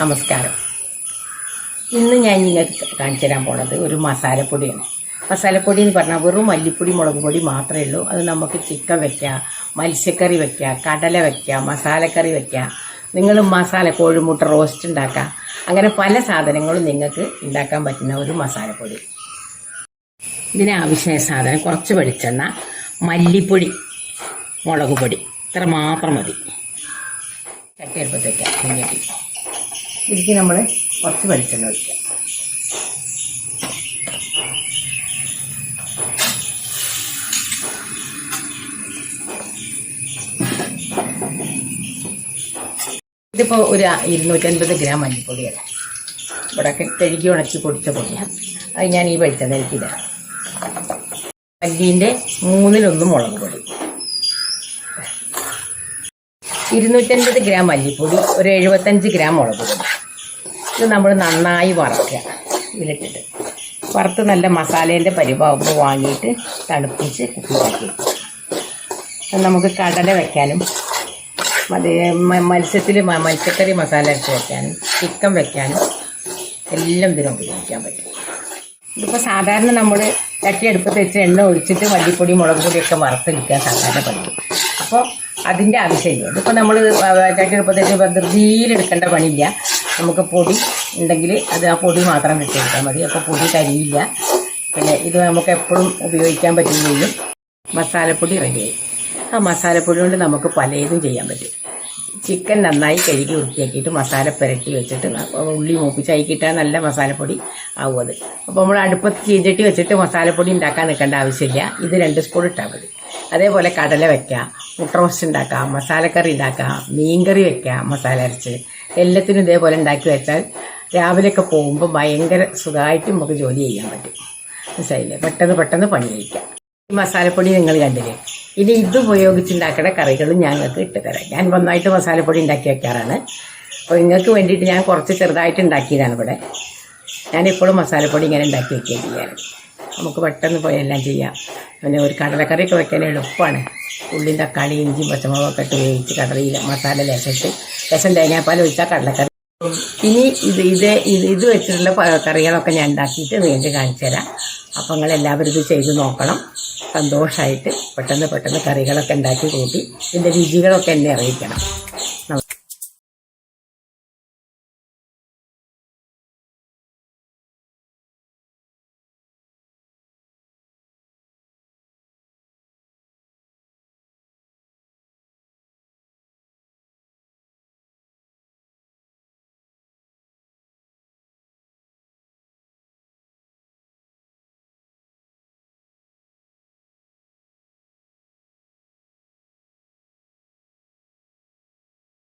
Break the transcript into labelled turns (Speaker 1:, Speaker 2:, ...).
Speaker 1: നമസ്കാരം. ഇന്ന് ഞാൻ നിങ്ങൾക്ക് കാണിച്ചു തരാൻ പോണത് ഒരു മസാലപ്പൊടിയാണ്. മസാലപ്പൊടി എന്ന് പറഞ്ഞാൽ വെറും മല്ലിപ്പൊടി മുളക് പൊടി മാത്രമേ ഉള്ളൂ. അത് നമുക്ക് ചിക്കൻ വെക്കാം മത്സ്യക്കറി വെക്കാം കടല വെക്കാം മസാലക്കറി വെക്കാം. നിങ്ങൾ മസാല കോഴിമുട്ട റോസ്റ്റ് ഉണ്ടാക്കാം. അങ്ങനെ പല സാധനങ്ങളും നിങ്ങൾക്ക് ഉണ്ടാക്കാൻ പറ്റുന്ന ഒരു മസാലപ്പൊടി. ഇതിനാവശ്യമായ സാധനം കുറച്ച് വെളിച്ചെണ്ണ മല്ലിപ്പൊടി മുളക് പൊടി. ഇത്ര മാത്രം മതി. ചട്ടി അടുപ്പത്ത് വയ്ക്കാം ഇതിലേക്ക് നമ്മൾ കുറച്ച് വെളിച്ചെണ്ണ ഒഴിക്കുക ഇതിപ്പോൾ ഒരു ഇരുന്നൂറ്റൻപത് ഗ്രാം മല്ലിപ്പൊടിയാണ്. ഇവിടെ കഴുകി ഉണക്കി പൊടിച്ച പൊടിയാണ് അത് ഞാൻ ഈ വെളിച്ചെണ്ണയിലേക്ക് ഇടാം. മല്ലീന്റെ മൂന്നിലൊന്ന് മുളക് പൊടി. ഇരുന്നൂറ്റൻപത് ഗ്രാം മല്ലിപ്പൊടി ഒരു എഴുപത്തഞ്ച് ഗ്രാം മുളക് പൊടി. ഇത് നമ്മൾ നന്നായി വറക്കുക. ഇതിലിട്ടിട്ട്. വറുത്ത് നല്ല മസാലേന്റെ പരിഭാവം വാങ്ങിയിട്ട് തണുപ്പിച്ച് അത് നമുക്ക് കടല വയ്ക്കാനും അതേ മത്സ്യത്തിൽ മത്സ്യക്കറി മസാല അരച്ച് വയ്ക്കാനും ചിക്കൻ വയ്ക്കാനും എല്ലാം ഇതിനും ഉപയോഗിക്കാൻ പറ്റും. ഇതിപ്പോൾ സാധാരണ നമ്മൾ ചട്ടിയെടുപ്പത്ത് വെച്ച് എണ്ണ ഒഴിച്ചിട്ട് മല്ലിപ്പൊടി മുളക് പൊടിയൊക്കെ വറുത്തെടുക്കാൻ സാധാരണ പറ്റും അപ്പോൾ അതിന്റെ ആവശ്യമില്ല. ഇതിപ്പോൾ നമ്മൾ ചട്ടിയെടുപ്പത്ത് വെച്ച് ധൃതിയിലെടുക്കേണ്ട പണിയില്ല. നമുക്ക് പൊടി ഉണ്ടെങ്കിൽ അത് ആ പൊടി മാത്രം കിട്ടിയെടുത്താൽ മതി. അപ്പോൾ പൊടി കരിയില്ല. പിന്നെ ഇത് നമുക്ക് എപ്പോഴും ഉപയോഗിക്കാൻ പറ്റുകയും മസാലപ്പൊടി റെഡിയായി ആ മസാലപ്പൊടി കൊണ്ട് നമുക്ക് പലതും ചെയ്യാൻ പറ്റും. ചിക്കൻ നന്നായി കഴുകി വൃത്തിയാക്കിയിട്ട് മസാല പുരട്ടി വെച്ചിട്ട് ഉള്ളി മൂപ്പിച്ച് അയക്കിട്ടാൽ നല്ല മസാലപ്പൊടി ആവും അത് അപ്പോൾ നമ്മൾ അടുപ്പത്ത് ചീഞ്ചട്ടി വെച്ചിട്ട് മസാലപ്പൊടി ഉണ്ടാക്കാൻ നിൽക്കേണ്ട ആവശ്യമില്ല. ഇത് രണ്ട് സ്പൂൺ ഇട്ടാൽ മതി. അതേപോലെ കടല വെക്കാം മുട്ട റോസ്റ്റ് ഉണ്ടാക്കാം മസാലക്കറി ഉണ്ടാക്കാം മീൻകറി വെക്കാം മസാല അരച്ച്. എല്ലാത്തിനും ഇതേപോലെ ഉണ്ടാക്കി വെച്ചാൽ രാവിലെയൊക്കെ പോകുമ്പോൾ ഭയങ്കര സുഖമായിട്ട് നമുക്ക് ജോലി ചെയ്യാൻ പറ്റും. മനസ്സിലായില്ലേ? പെട്ടെന്ന് പെട്ടെന്ന് പണി കഴിക്കാം. ഈ മസാലപ്പൊടി നിങ്ങൾ കണ്ടില്ലേ? ഇനി ഇത് ഉപയോഗിച്ചുണ്ടാക്കുന്ന കറികളും ഞങ്ങൾക്ക് ഇട്ട് തരാം. ഞാൻ നന്നായിട്ട് മസാലപ്പൊടി ഉണ്ടാക്കി വെക്കാറാണ്. അപ്പോൾ നിങ്ങൾക്ക് വേണ്ടിയിട്ട് ഞാൻ കുറച്ച് ചെറുതായിട്ട് ഉണ്ടാക്കിയതാണ് ഇവിടെ. ഞാനിപ്പോഴും മസാലപ്പൊടി ഇങ്ങനെ ഉണ്ടാക്കി ചെയ്യാറ്. നമുക്ക് പെട്ടെന്ന് പോയി എല്ലാം ചെയ്യാം. പിന്നെ ഒരു കടലക്കറിയൊക്കെ വെക്കാൻ എളുപ്പമാണ്. ഉള്ളിയും തക്കാളി ഇഞ്ചി പച്ചമുളകൊക്കെ ഇട്ട് വേവിച്ച് കടലയിൽ മസാല ലേശിട്ട് ലേശം തേങ്ങാപ്പാൽ ഒഴിച്ചാൽ കടലക്കറി. ഇനി ഇത് ഇത് ഇത് ഇത് വെച്ചിട്ടുള്ള കറികളൊക്കെ ഞാൻ ഉണ്ടാക്കിയിട്ട് വീണ്ടും കാണിച്ചു തരാം. അപ്പം നിങ്ങൾ എല്ലാവരും ഇത് ചെയ്ത് നോക്കണം. സന്തോഷമായിട്ട് പെട്ടെന്ന് പെട്ടെന്ന് കറികളൊക്കെ ഉണ്ടാക്കി കൂട്ടി ഇതിന്റെ രുചികളൊക്കെ എന്നെ അറിയിക്കണം.